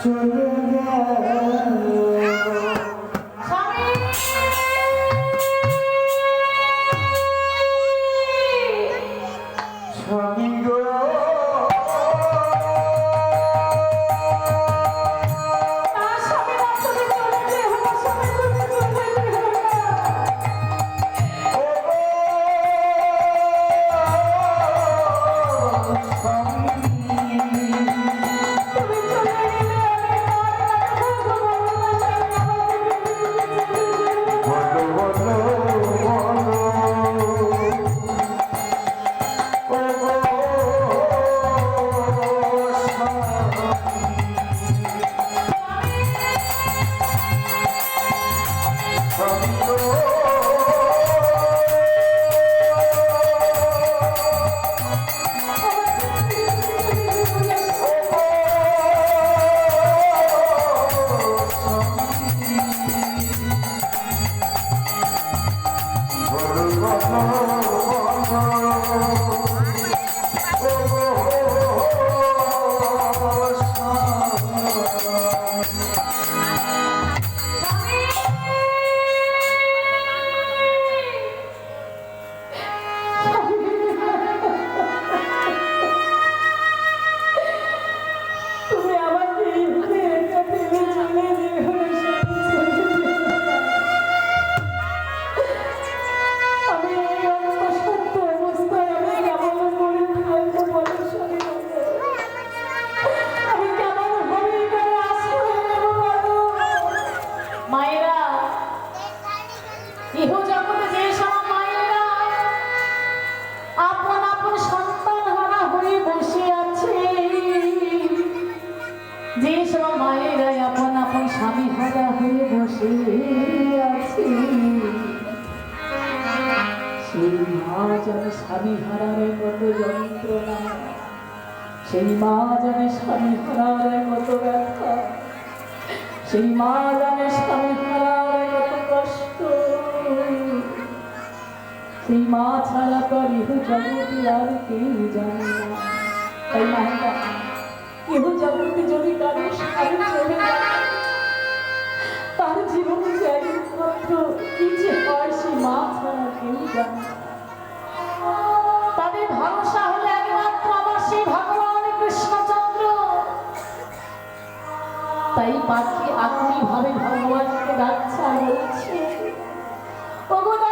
চলো সেই মা জানে স্বামী হারার কত ব্যথা। সেই মা জানে স্বামী হারার কত কষ্ট। সেই মা ছাড়া করে জগতে আর কেউ জানে তাই মায়েরা কেহ জগতে যদি কারও স্বামী চলে তার জীবনে যে একমাত্র কি যে হয়, সেই মা ছাড়া কেউ জানে তাদের ভরসা তাই পাখি আকুলভাবে ভগবানকে ডাকছে আর বলছে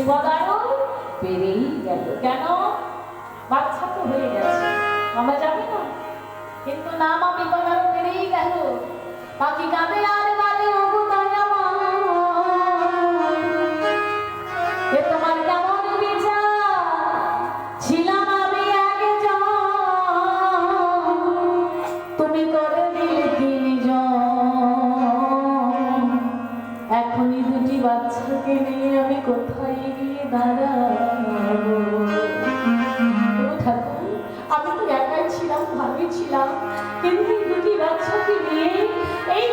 উপাদানও বেড়েই গেল। কেন? বাচ্চা তো হয়ে গেছে মামা যাবে না। কিন্তু না মামি বেড়েই গেল। বাকি কাঁদে না বাচ্চাকে নিয়ে আমি কোথায় গিয়ে দাঁড়াবো? ঠাকুর, আমি তো একাই ছিলাম, ভাবে ছিলাম, কিন্তু দুটি বাচ্চাকে নিয়ে এই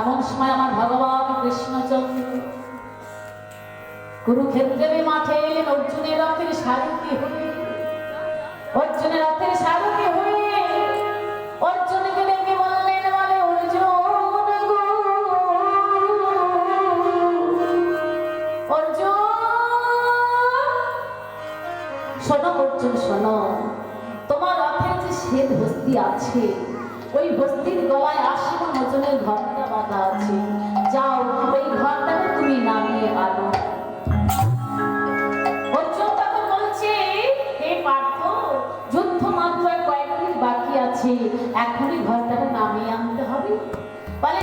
এমন সময় আমার ভগবান কৃষ্ণচন্দ্র কুরুক্ষেত্রের মাঠে এলেন, অর্জুনের রথের সারথি হয়ে। অর্জুনের রথের সারথি হয়ে অর্জুনকে ডেকে বললেন, বলে, অর্জুন অর্জুন অর্জুন, শোনো। তোমার রথের যে শ্বেত হস্তি আছে, ওই হস্তির গলায় আশি ওজনের ঘর পাতা আছে। যাও, এই ঘরটাকে তুমি নামিয়ে আনো। যুদ্ধ মাত্র কয়েক বাকি আছে। এখনই ঘরটাকে নামিয়ে আনতে হবে। বলে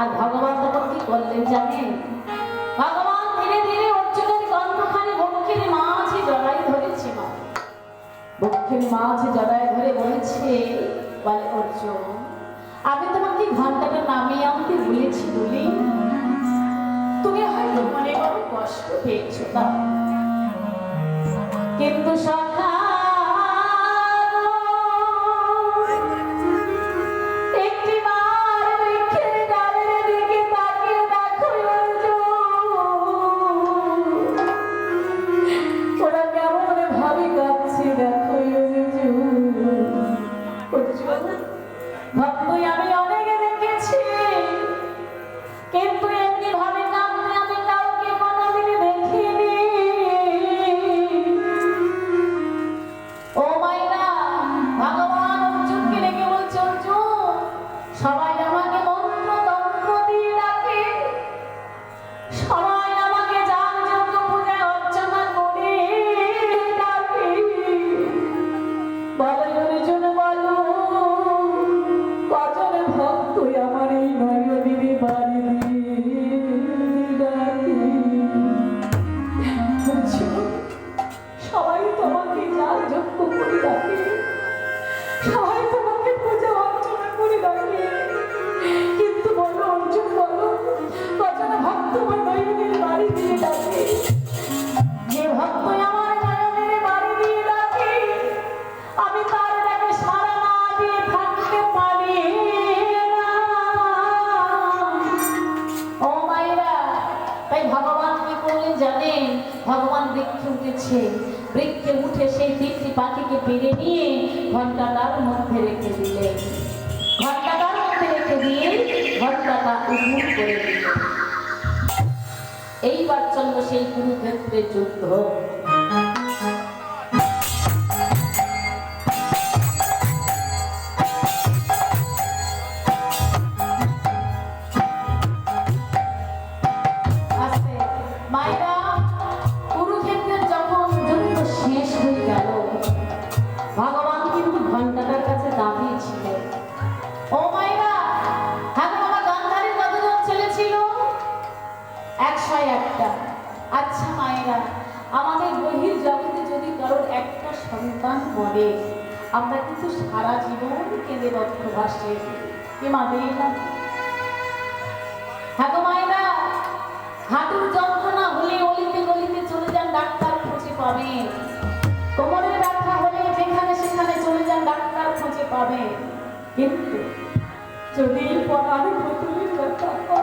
আর ভগবান তখন কি করলেন জানেন? ভগবান ধীরে ধীরে অর্জুনের গন্ধখানে বক্ষের মাঝে জড়াই ধরেছে মা বক্ষের মাঝে জড়াই ধরে বলেছে, বলে অর্জুন, আমি তোমাকে ঘন্টাটা নামিয়ে আমাকে বলেছি বলি। তুমি হয়তো মনে করো কষ্ট পেয়েছ, না? কিন্তু সব দেওয়ার জন্য সেই কুরুক্ষেত্রে যুদ্ধ কিন্তু যদি পড়ার ভুতুলির ব্যাপারটা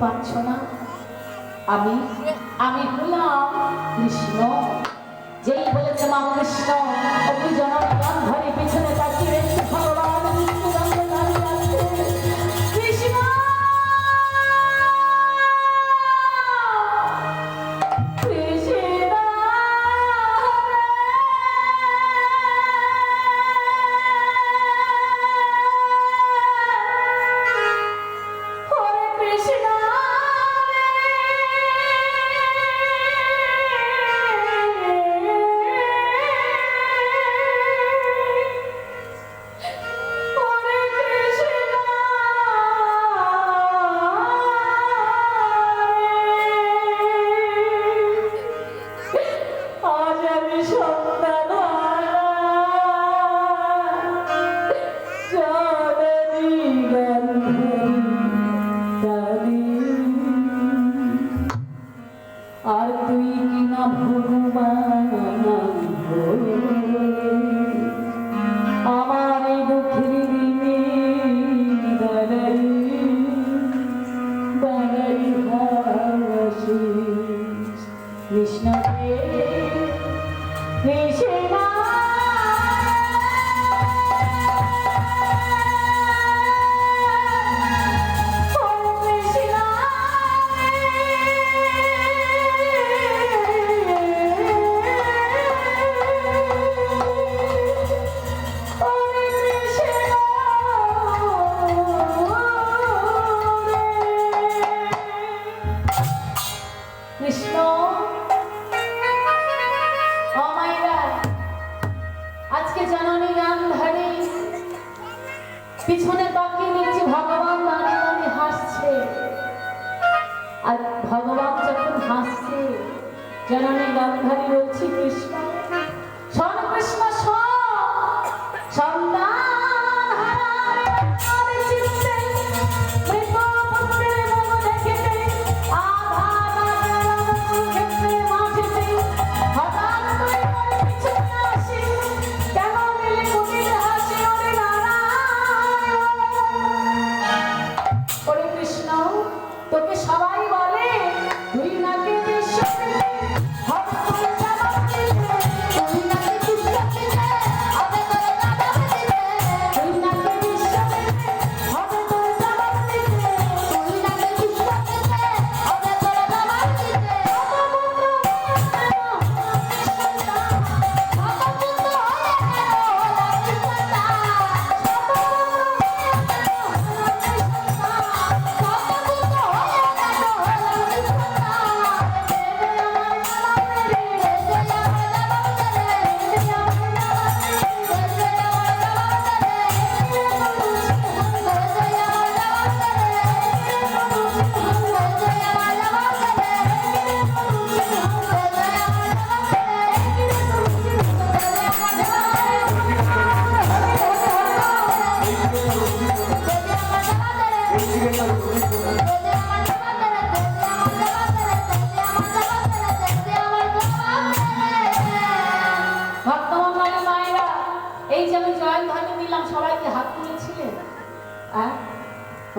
পাচ্ছ না? আমি আমি হলাম কৃষ্ণ। যেই বলেছে মা কৃষ্ণ অভিজন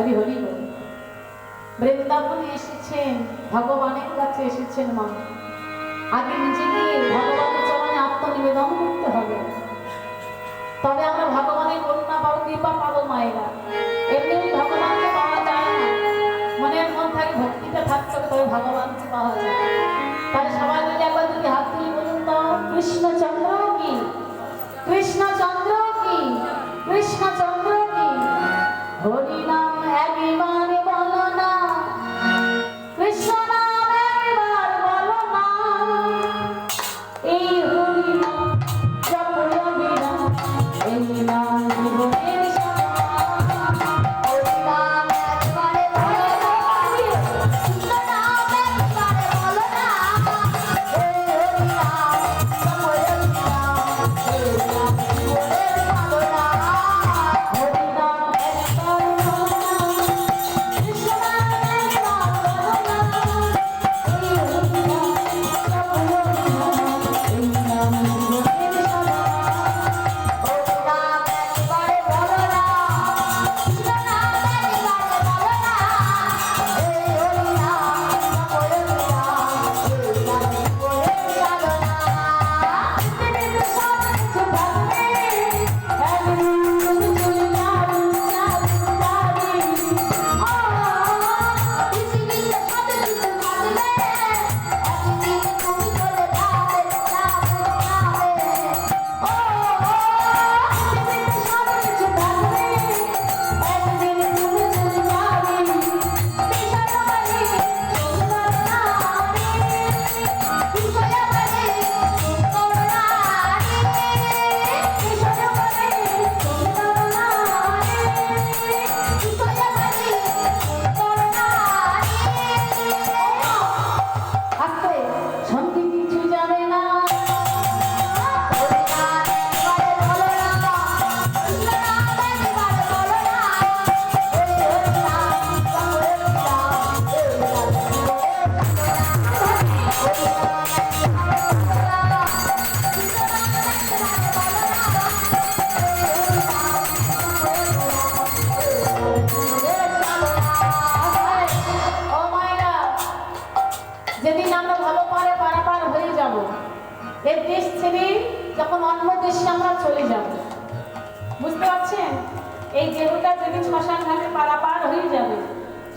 হরি হরি বৃন্দাবনে এসেছেন, ভগবানের কাছে এসেছেন মা। আগে নিজেকে ভগবানের চরণে আত্মনিবেদন করতে হবে। তবে আমরা ভগবানের কন্যা পাবো কৃপা পাবো মায়েরা। এমনি ভগবানকে পাওয়া যায় না। মনের মন থাকে ভক্তিতে থাকতে তবে ভগবানকে পাওয়া যায়। তাই সবাই মিলে একবার যদি হাত তুলি বলুন তো, কৃষ্ণচন্দ্র কি? কৃষ্ণচন্দ্র কি? কৃষ্ণচন্দ্র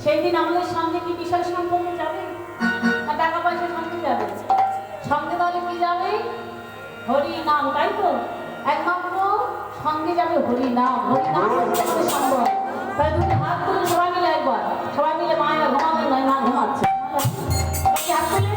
সেই দিন আমাদের সঙ্গে কি বিষয় সম্পর্কে যাবে? না, টাকা পয়সা সঙ্গে যাবে। সঙ্গে তাহলে কি যাবে? হরি নাম, তাই তো? একমাত্র সঙ্গে যাবে হরি নাম। হরি নাম সম্ভব তাই দুটো হাত তুলে সবাই মিলে একবার। সবাই মিলে মায়েরা ঘুমাবে, নয় মা ঘুমাচ্ছে। হাত তুলে